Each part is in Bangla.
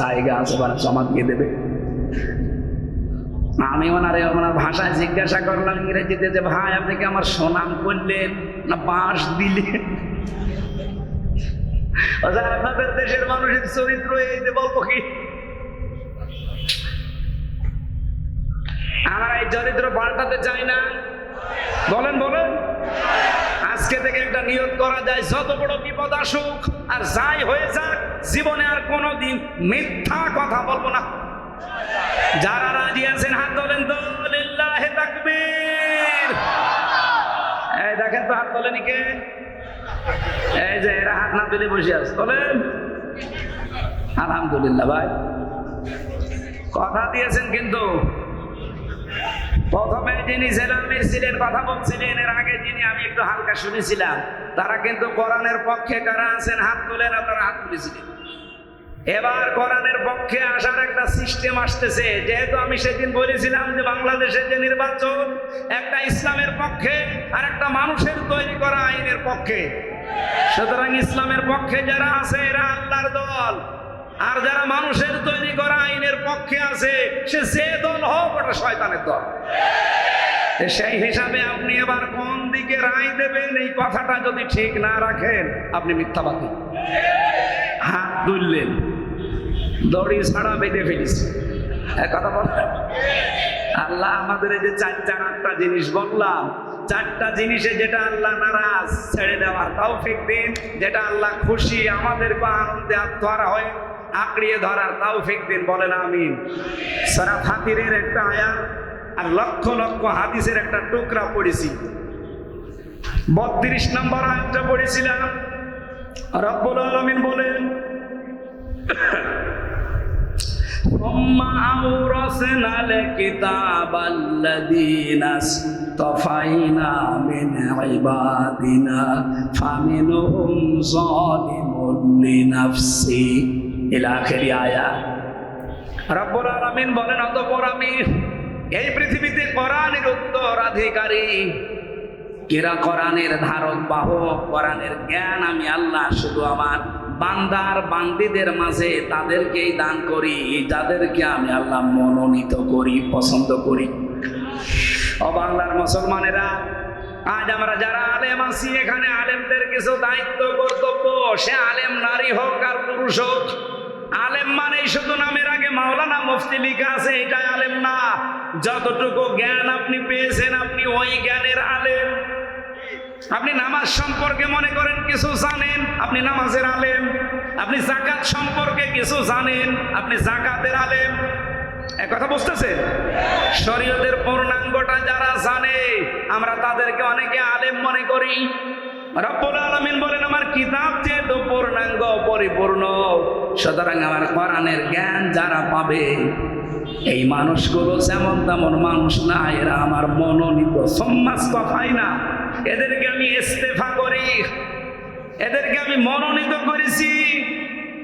জায়গা আছে ওরা জমা দিয়ে দেবে। আমি ওনারে, ওনার ভাষায় জিজ্ঞাসা করলাম ইংরেজিতে যে, ভাই, আপনি কি আমার সুনাম করলেন না বাঁশ দিলেন? আপনাদের দেশের মানুষের চরিত্র এই যে, বলব কি? আমরা এই চরিত্র পাল্টাতে চাই না। বলেন বলেন। আজকে থেকে একটা নিয়োগ করা যায়, যত বড় বিপদ আসুক, আর যাই হয়ে যাক, জীবনে আর কোনোদিন মিথ্যা কথা বলব না। যারা রাজি আছেন, হাত তোলেন তো এই দেখেন তো হাত তোলেনি কে? এই যে, এরা হাত না তুলে বসে আছে। তোলেন? আলহামদুলিল্লাহ ভাই। কথা দিয়েছেন কিন্তু। প্রথমে যিনি জেলামির ছিলেন, কথা বলছিলেন, এর আগে যিনি, আমি একটু হালকা শুনেছিলাম, তারা কিন্তু কোরআনের পক্ষে কারা আছেন, হাত তুলেন, আপনারা হাত তুলেছিলেন। এবার কোরআনের পক্ষে আসার একটা সিস্টেম আসতেছে, যেহেতু আমি সেদিন বলেছিলাম যে বাংলাদেশের যে নির্বাচন, একটা ইসলামের পক্ষে আর একটা মানুষের তৈরি করা আইনের পক্ষে। সুতরাং ইসলামের পক্ষে যারা আছে, এরা আল্লাহর দল। আর যারা মানুষের তৈরি করা আইনের পক্ষে আছে, সে যে দল হোক, ওটা শয়তানের দল। সেই হিসাবে আপনি এবার কোন দিকে রায় দেবেন? এই কথাটা যদি ঠিক না রাখেন, আপনি মিথ্যাবাদী। হাত তুললেন দড়ি ছাড়া বেঁধে ফেলিস কথা বললেন আল্লাহ আমাদের এই যে চার চার আটটা জিনিস বললাম, চারটা জিনিসে যেটা আল্লাহ নারাজ, ছেড়ে দেওয়ার তাও দিন। যেটা আল্লাহ খুশি আমাদেরকে আনন্দে আত্মহারা হয় আঁকড়িয়ে ধরার তাও ফিক দিন বলেন আমিন সারা ফাতিরের একটা আয়াত আর লক্ষ লক্ষ হাদিসের একটা টুকরা পড়েছি বত্রিশ নম্বর আয়াতটা পড়েছিলাম রব্বুল আলমিন বলেন ثم أورثنا الكتاب الذين اصطفينا من عبادنا فمنهم ظالم لنفسه বলেন, অতঃপর আমি এই পৃথিবীতে কোরআনের উত্তরাধিকারী কেরা কোরআনের ধারক, বাহক, কোরআনের জ্ঞান আমি আল্লাহ, শুধু আমার বান্দার বান্দিদের মাঝে তাদেরকেই দান করি, যাদেরকে আমি আল্লাহ মনোনীত করি, পছন্দ করি। ও বাংলার মুসলমানেরা, আজ আমরা যারা আলেম আছি, এখানে আলেমদের কিছু দায়িত্ব, কর্তব্য, সে আলেম নারী হোক আর পুরুষ হোক আলেম মানে শুধু নামের আগে মাওলানা মুফতি লিখা আছে, এটাই আলেম না। যতটুকু জ্ঞান আপনি পেয়েছেন, আপনি ওই জ্ঞানের আলেম। আপনি নামাজ সম্পর্কে মনে করেন, কিছু জানেন, আপনি নামাজের আলেম। আপনি জাকাত সম্পর্কে কিছু জানেন, আপনি জাকাতের আলেম। এক কথা বুঝতেছেন শরীয়তের পূর্ণাঙ্গটা যারা জানে, আমরা তাদেরকে অনেকে আলেম মনে করি। রব্বুল আমার কিতাব যেহেতু পূর্ণাঙ্গ পরিপূর্ণ, সুতরাং আমার কোরআনের জ্ঞান যারা পাবে, এই মানুষগুলো যেমন তেমন মানুষ না, এরা আমার মনোনীত। সম্মাস কথাই না। এদেরকে আমি ইস্তেফা করি, এদেরকে আমি মনোনীত করেছি,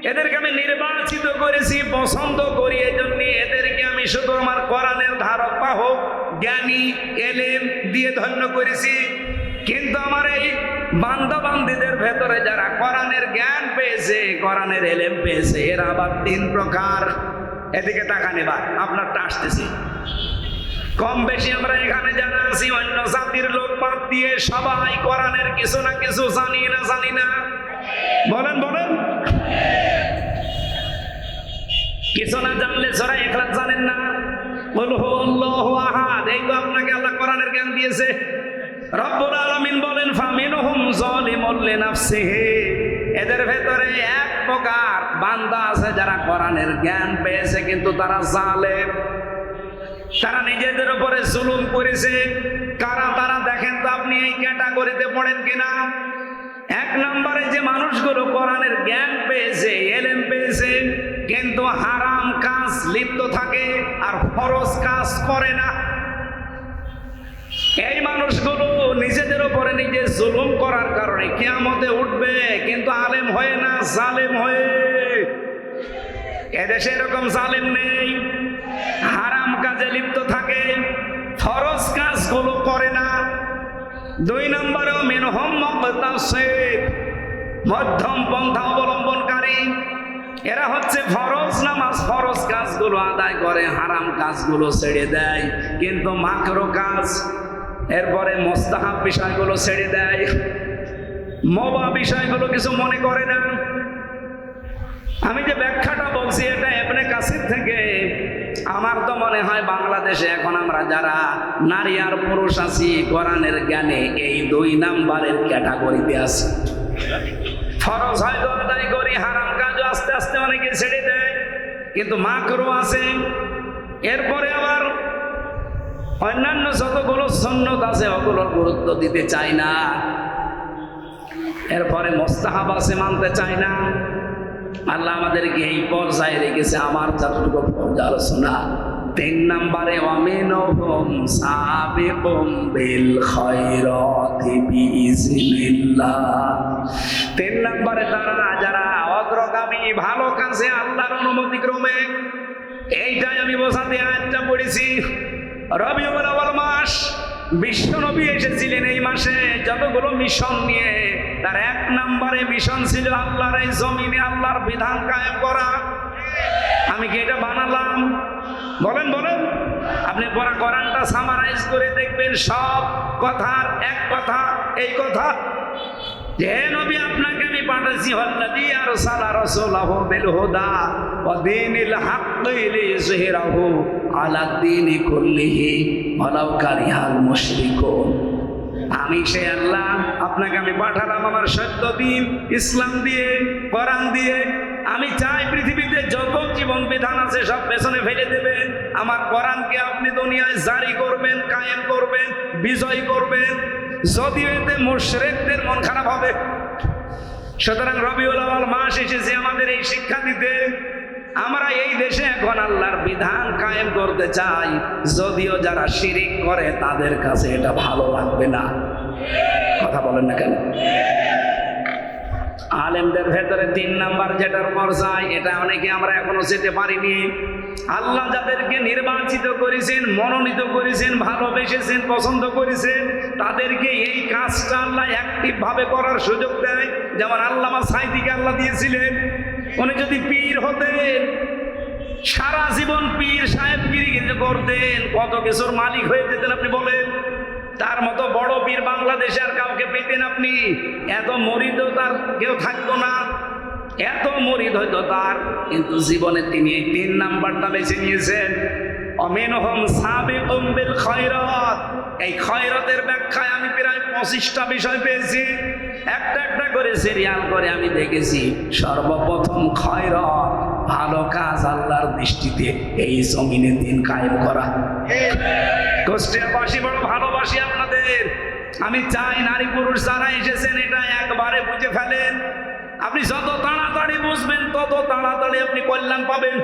এদেরকে আমি নির্বাচিত করেছি, পছন্দ করি এই জন্য এদেরকে আমি শুধু আমার কোরআনের ধারক, বাহক, জ্ঞানী, এলেম দিয়ে ধন্য করেছি। কিন্তু আমার এই বান্দা বান্দিদের ভেতরে যারা কোরআনের জ্ঞান পেয়েছে, কোরআনের এলেম পেয়েছে, এরা আবার তিন প্রকার। এদিকে টাকা নেবার আপনারটা আসতেছি। কম বেশি আমরা এখানে যারা আছি, অন্য জাতির লোক বাদ দিয়ে সবাই কোরআনের কিছু না কিছু জানি না জানি না। বলেন বলেন। কিছু না জানলে সরা একলাখ জানেন না। বল হো আল্লাহ আহাদ, এই তো আপনাকে আল্লাহ কোরআনের জ্ঞান দিয়েছে। রব্বুল আলামিন বলেন, ফামিনহুম যালিমুল লিনাফসিহি। এদের ভেতরে এক প্রকার বান্দা আছে যারা কোরআনের জ্ঞান পেয়েছে, কিন্তু তারা জালেম। তারা নিজেদের উপরে জুলুম করেছে। কারা তারা দেখেন তো আপনি এই ক্যাটাগরিতে পড়েন কিনা? এক নম্বরে যে মানুষগুলো কোরআনের জ্ঞান পেয়েছে, এলেম পেয়েছে, কিন্তু হারাম কাজ লিপ্ত থাকে আর ফরজ কাজ করে না। এই মানুষগুলো নিজেদের উপরে নিজে জুলুম করার কারণে কিয়ামতে উঠবে, কিন্তু আলেম হয়ে না জালেম হয়ে। এদেশে এরকম জালেম নেই, হারাম কাজে লিপ্ত থাকে, ফরজ কাজগুলো করে না। দুই নম্বরেও মিনহম মধ্যম পন্থা অবলম্বনকারী। এরা হচ্ছে ফরজ নামাজ, ফরজ কাজগুলো আদায় করে, হারাম কাজগুলো ছেড়ে দেয়, কিন্তু মাকরো কাজ এরপরে মোস্তাহাব বিষয়গুলো ছেড়ে দেয়। মবা বিষয়গুলো কিছু মনে করে না। আমি যে ব্যাখ্যাটা বলছি, এটা এমনি কাছের থেকে। আমার তো মনে হয় বাংলাদেশে এখন আমরা যারা নারী আর পুরুষ আছি, কোরআনের জ্ঞানে এই দুই নাম্বারের ক্যাটাগরিতে আছি। ফরজ হয়তো আদায় করি, হারাম কাজও আস্তে আস্তে অনেকে ছেড়ে দেয়, কিন্তু মাকরও আছে। এরপরে আবার অন্যান্য যতগুলো সন্ন্যত আছে, ওগুলোর গুরুত্ব দিতে চাই না। এরপরে মোস্তাহাব আছে, মানতে চাই না। আল্লাহ আমাদেরকে এই পর্যায়ে রেখেছে, আমার যতটুকু পর্যালোচনা তিন নম্বরে, অমিনহম তিন নম্বরে, তারা যারা অগ্রগামী, ভালো কাজে আল্লাহর অনুমতি ক্রমে, এইটাই আমি বোঝাতে আয়াতটা পড়েছি রবিউল আওয়াল মাস বিশ্বনবী এসেছিলেন এই মাসে যতগুলো মিশন নিয়ে। তার এক নম্বরে মিশন ছিল আল্লাহর এই জমিনে আল্লাহর বিধান কায়েম করা। আমি কি এটা বানালাম? বলেন বলেন। আপনি পড়া কোরআনটা সামারাইজ করে দেখবেন, সব কথার এক কথা, এই কথা। যে নবী, আপনাকে আমি পাঠাইছি হল্লাদি আর সালা রাসূলাহু বিল হুদা ওয়া দীনিল হাক্কি লিযহিরাহু। আলা দীনি কুল্লিহি ওয়ালাউ কারিহাল মুশরিকুন। আমি সে আল্লাহ, আপনাকে আমি পাঠালাম আমার সত্য দিন, ইসলাম দিয়ে, কোরআন দিয়ে। আমি চাই পৃথিবীতে যত জীবন বিধান আছে সব পেছনে ফেলে দেবেন আমার কোরআনকে আপনি দুনিয়ায় জারি করবেন, কায়েম করবেন, বিজয় করবেন। যদিও এতে মুশরিকদের মন খারাপ হবে। সুতরাং রবিউল আওয়াল মাস এসেছে আমাদের এই শিক্ষা দিতে। আমরা এই দেশে এখন আল্লাহর বিধান কায়েম করতে চাই, যদিও যারা শিরিক করে তাদের কাছে এটা ভালো লাগবে না। কথা বলেন না কেন? আলেমদের ভেতরে তিন নাম্বার যেটার পর্যায়, এটা অনেকে আমরা এখনও যেতে পারিনি। আল্লাহ যাদেরকে নির্বাচিত করেছেন, মনোনীত করেছেন, ভালোবেসেছেন, পছন্দ করেছেন, তাদেরকে এই কাজটা আল্লাহ অ্যাক্টিভ ভাবে করার সুযোগ দেয়। যেমন আল্লামা সাইদিকে আল্লাহ দিয়েছিলেন উনি যদি পীর হতেন, সারা জীবন পীর সাহেব গিরি করতেন, কত কিছুর মালিক হয়ে যেতেন আপনি বলেন। তার মতো বড় পীর বাংলাদেশে আর কাউকে পেতেন আপনি? এত মরিদও তার কেউ থাকতো না। এত মরিদ হইতো তার। কিন্তু জীবনে তিনি এই তিন নাম্বারটা বেছে নিয়েছেন। অমিনহম সাবে বিল খয়রাত। এই খয়রাতের ব্যাখ্যায় আমি প্রায় পঁচিশটা বিষয় পেয়েছি। একটা একটা করে সিরিয়াল করে আমি দেখেছি, সর্বপ্রথম খয়রাত, ভালো কাজ আল্লাহর দৃষ্টিতে এই জমিনে দিন কায়েম করা। কুষ্টিয়াবাসী বড় ভালোবাসি আপনাদের। আমি চাই নারী পুরুষ যারা এসেছেন এটা একবারে বুঝে ফেলেন। আপনি যত তাড়াতাড়ি বুঝবেন, তত তাড়াতাড়ি আপনি কল্যাণ পাবেন।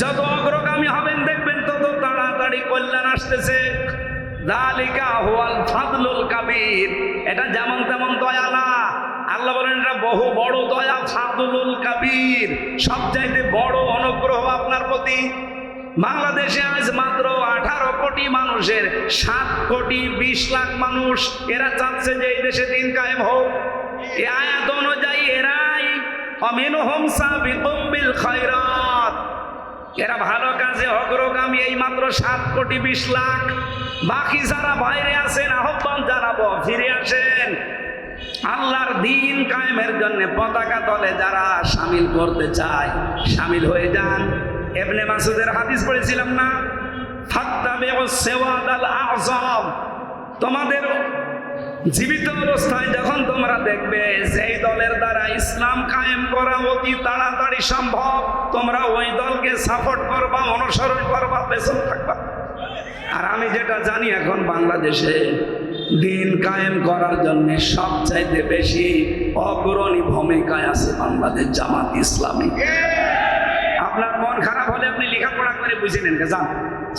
যত অগ্রগামী হবেন, দেখবেন তত তাড়াতাড়ি কল্যাণ আসতেছে। দালিকা হুয়াল ফাদলুল কাবির। এটা যেমন তেমন দয়া না। আল্লাহ বলেন, এটা বহু বড় দয়া ফাদলুল কাবির। সবচাইতে বড় অনুগ্রহ আপনার প্রতি। বাংলাদেশে আজ মাত্র আঠারো কোটি মানুষের, সাত কোটি বিশ লাখ মানুষ এরা চাচ্ছে যে এই দেশে দিন কায়েম হোক। এ অনুযায়ী এরাই অমিনহম সাবিকুম বিল খায়রাত। এরা ভালো কাজে অগ্রগামী এই মাত্র সাত কোটি বিশ লাখ। বাকি যারা বাইরে আছেন, আহ্বান জানাব, ফিরে আসেন। আল্লাহর দিন কায়েমের জন্য পতাকা দলে যারা সামিল করতে চায়, সামিল হয়ে যান। এবনে মাসুদের হাদিস পড়েছিলাম না? ফাত্তাবে ও সেওয়াদ আল আজম তোমাদের জীবিত অবস্থায় যখন তোমরা দেখবে যেই দলের দ্বারা ইসলাম কায়েম করা অতি তাড়াতাড়ি সম্ভব, তোমরা ওই দলকে সাপোর্ট করবা, অনুসরণ করবা, পেছন থাকবা। আর আমি যেটা জানি এখন বাংলাদেশে দিন কায়েম করার জন্য সবচাইতে বেশি অগ্রণী ভূমিকায় আছে বাংলাদেশ জামাত ইসলামী। আপনার মন খারাপ হলে আপনি লেখাপড়া করে বুঝে নেন যান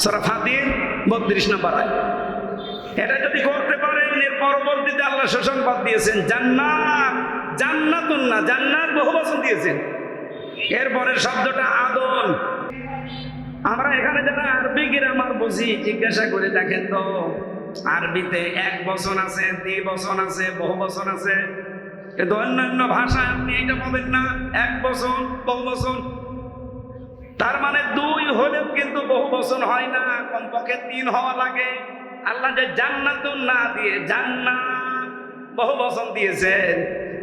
সরা বত্রিশ নম্বর এটা যদি করতে পারেন এর পরবর্তীতে আল্লাহ সুসংবাদ দিয়েছেন, জান্নাত, জান্নাতুন না, জান্নাত বহু বছর দিয়েছেন। এরপরের শব্দটা আদন। আমরা এখানে যারা আরবি গ্রামার বুঝি, জিজ্ঞাসা করে দেখেন তো, আরবিতে এক বছর আছে, দুই বছর আছে, বহু বছর আছে। কিন্তু অন্যান্য ভাষায় আপনি এটা পাবেন না, এক বছর বহু বছর তার মানে দুই হলেও কিন্তু বহু বছর হয় না, কমপক্ষে তিন হওয়া লাগে। আল্লাহ যে জান্নাত না দিয়ে জান্নাত বহু বচন দিয়েছেন,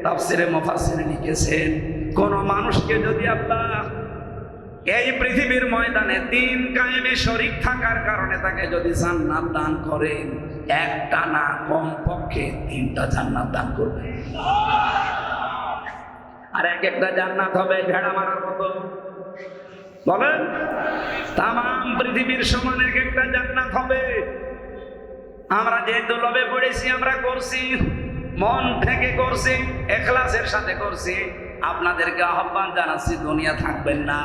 তাফসিরে মুফাসসিরে লিখেছেন, কোন মানুষকে যদি আল্লাহ এই পৃথিবীর ময়দানে দিন কায়েমে শরিক থাকার কারণে তাকে যদি জান্নাত দান করেন, একটা না কমপক্ষে তিনটা জান্নাত দান করবে। আর এক একটা জান্নাত হবে ভেড়া মারার মতো। বলেন? তাম পৃথিবীর সমান এক একটা জান্নাত হবে। আমরা যেহেতু লবে পড়েছি, আমরা করছি, মন থেকে করছি, এখলাসের সাথে করছি। আপনাদেরকে আহ্বান জানাচ্ছি, দুনিয়া থাকবেন না।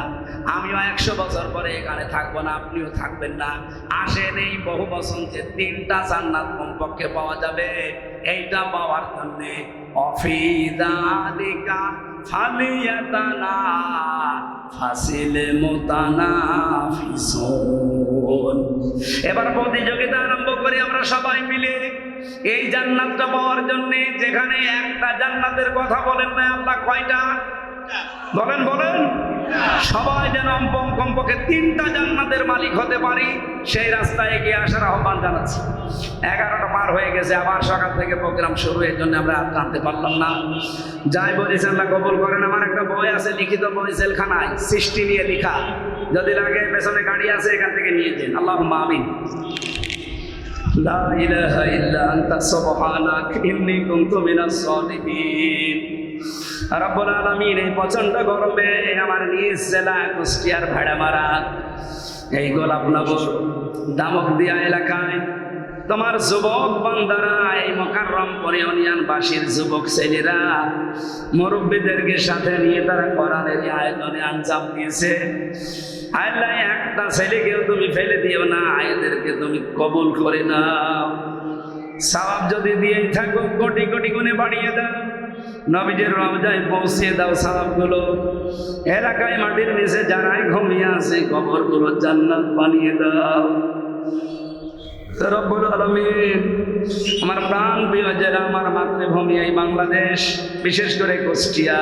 আমিও একশো বছর পরে এখানে থাকব না, আপনিও থাকবেন না। আসেন এই বহু বছর যে তিনটা জান্নাত কমপক্ষে পাওয়া যাবে, এইটা পাওয়ার জন্যে অফিদালিকা ফালিয়াতানা, ফাসিলে মোতানা ফিসুন এবার প্রতিযোগিতা করি আমরা সবাই মিলে এই জান্নাতটা পাওয়ার জন্য যেখানে একটা জান্নাতের কথা বলেন না আল্লাহ কয়টা? বলেন বলেন। সবাই যেন কম- কমপক্ষে তিনটা জান্নাতের মালিক হতে পারি, সেই রাস্তায় এগিয়ে আসার আহ্বান জানাচ্ছি। এগারোটা পার হয়ে গেছে, আবার সকাল থেকে প্রোগ্রাম শুরু এর জন্য আমরা আর টানতে পারলাম না। যাই বলেছেন, আল্লাহ কবুল করেন। আমার একটা বই আছে, লিখিত বই, জেলখানায়, সৃষ্টি নিয়ে লিখা। যদি লাগে পেছনে গাড়ি আছে, এখান থেকে নিয়ে যান। আল্লাহ আমিন। لا إله إلا أنت سبحانك إني كنت من الظالمين রব্বুল আলামিন এই প্রচন্ড গরমে আমার নিজ জেলা কুষ্টিয়ার ভাড়া মারা এই গোলাপনগর দামক দিয়া এলাকায় তোমার যুবক বান্দারা এই মোকাররম পরিয়নিয়ান বাসীর যুবক ছেলেরা, মুরব্বীদেরকে সাথে নিয়ে তারা কোরআনের এই আয়োজনে আঞ্জাম দিয়েছে। আল্লাহ একটা ছেলেকেও তুমি ফেলে দিও না, আয়েদেরকে তুমি কবুল করে নাও। সওয়াব যদি দিয়েই থাকো, কোটি কোটি গুণে বাড়িয়ে দাও। নবীজের রমজায় পৌঁছে দাও সওয়াবগুলো। এলাকায় মাটির নিচে যারাই ঘুমিয়ে আছে, কবরগুলো জান্নাত বানিয়ে দাও। আমার প্রাণ প্রিয় জেলা আমার মাতৃভূমি এই বাংলাদেশ, বিশেষ করে কুষ্টিয়া,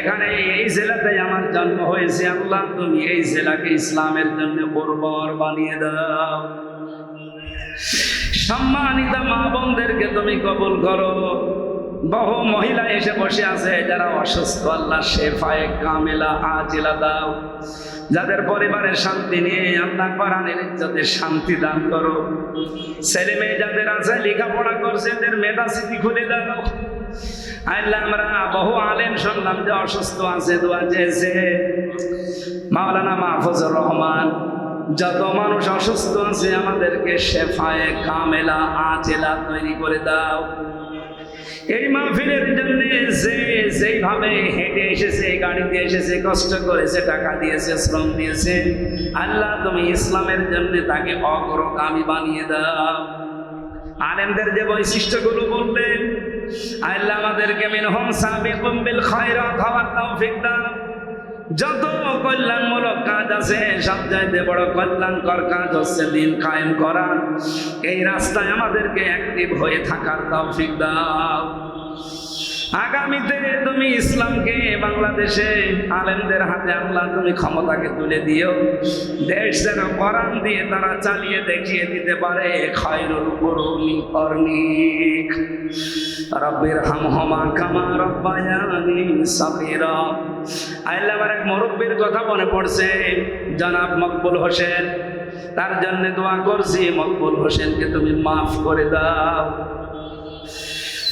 এখানে এই জেলাতে আমার জন্ম হয়েছে। আল্লাহ তুমি এই জেলাকে ইসলামের জন্য বর্বর বানিয়ে দাও। সম্মানিত মা বোনদেরকে তুমি কবুল করো। বহু মহিলা এসে বসে আছে, যারা অসুস্থ আল্লাহ শেফায়ে, কামেলা আজিলা দাও। যাদের পরিবারের শান্তি নিয়ে আল্লাহ কোরআনের ইজ্জতে শান্তি দান করো। ছেলে মেয়ে যাদের আছে, লেখাপড়া করছে, এদের মেধা স্মৃতি খুলে দাও। আমরা বহু আলেম যে অসুস্থ আছে মাওলানা রহমান, যত মানুষ অসুস্থ আছে, আমাদেরকে শেফায়ে, কামেলা আজেলা তৈরি করে দাও। এই মাহফিলের জন্য যে, যেইভাবে হেঁটে এসেছে গাড়িতে এসেছে, কষ্ট করেছে, টাকা দিয়েছে, শ্রম দিয়েছে, আল্লাহ তুমি ইসলামের জন্য তাকে অগ্রগামী বানিয়ে দাও। আলেমদের যে বৈশিষ্ট্যগুলো বললেন, আল্লাহ আমাদেরকে মিনহুম সাবিকুম বিল খায়রাত, হওয়ার তৌফিক দাও যত কল্যাণমূলক কাজ আছে, সব সবচাইতে বড় কল্যাণকর কাজ হচ্ছে দিন কায়েম করা। এই রাস্তায় আমাদেরকে অ্যাক্টিভ হয়ে থাকার তৌফিক দাও। আগামীতে তুমি ইসলামকে বাংলাদেশে আলেমদের হাতে আল্লাহ তুমি ক্ষমতাকে তুলে দিও। দেশ যেন কোরআন দিয়ে তারা চালিয়ে দেখিয়ে দিতে পারে, খয়রুল করুনি অর্নিক। রব্বির হাম হমা কামা রব্বায়ানি সাবিরা আল্লাহ এক মুরব্বীর কথা মনে পড়ছে, জনাব মকবুল হোসেন। তার জন্য দোয়া করছি, মকবুল হোসেনকে তুমি মাফ করে দাও।